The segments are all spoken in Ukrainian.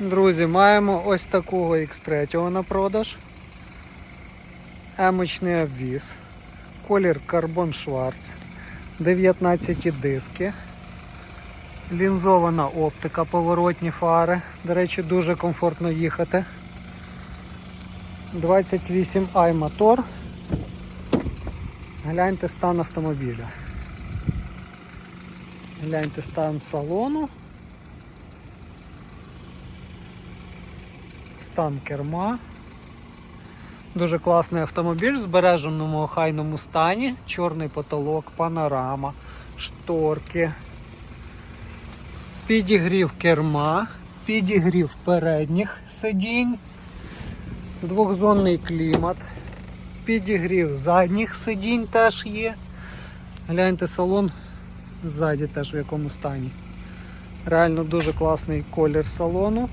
Друзі, маємо ось такого X3 на продаж. Емочний обвіз. Колір Карбон Шварц. 19 диски. Лінзована оптика, поворотні фари. До речі, дуже комфортно їхати. 28i мотор. Гляньте стан автомобіля. Гляньте стан салону. Стан керма. Дуже класний автомобіль в збереженому охайному стані. Чорний потолок, панорама, шторки, підігрів керма, підігрів передніх сидінь, двохзонний клімат, підігрів задніх сидінь теж є. Гляньте салон ззаді теж в якому стані. Реально дуже класний колір салону.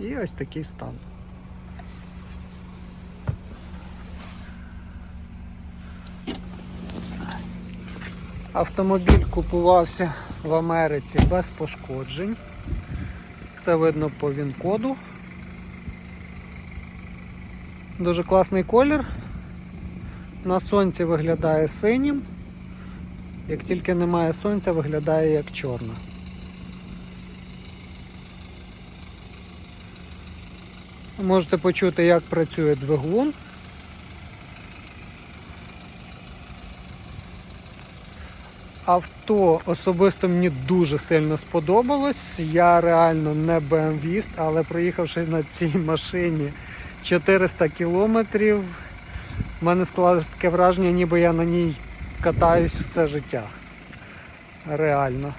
І ось такий стан. Автомобіль купувався в Америці без пошкоджень. Це видно по він-коду. Дуже класний колір. На сонці виглядає синім. Як тільки немає сонця, виглядає як чорна. Можете почути, як працює двигун. Авто особисто мені дуже сильно сподобалось. Я реально не BMW, але проїхавши на цій машині 400 кілометрів, в мене склалось таке враження, ніби я на ній катаюсь все життя. Реально.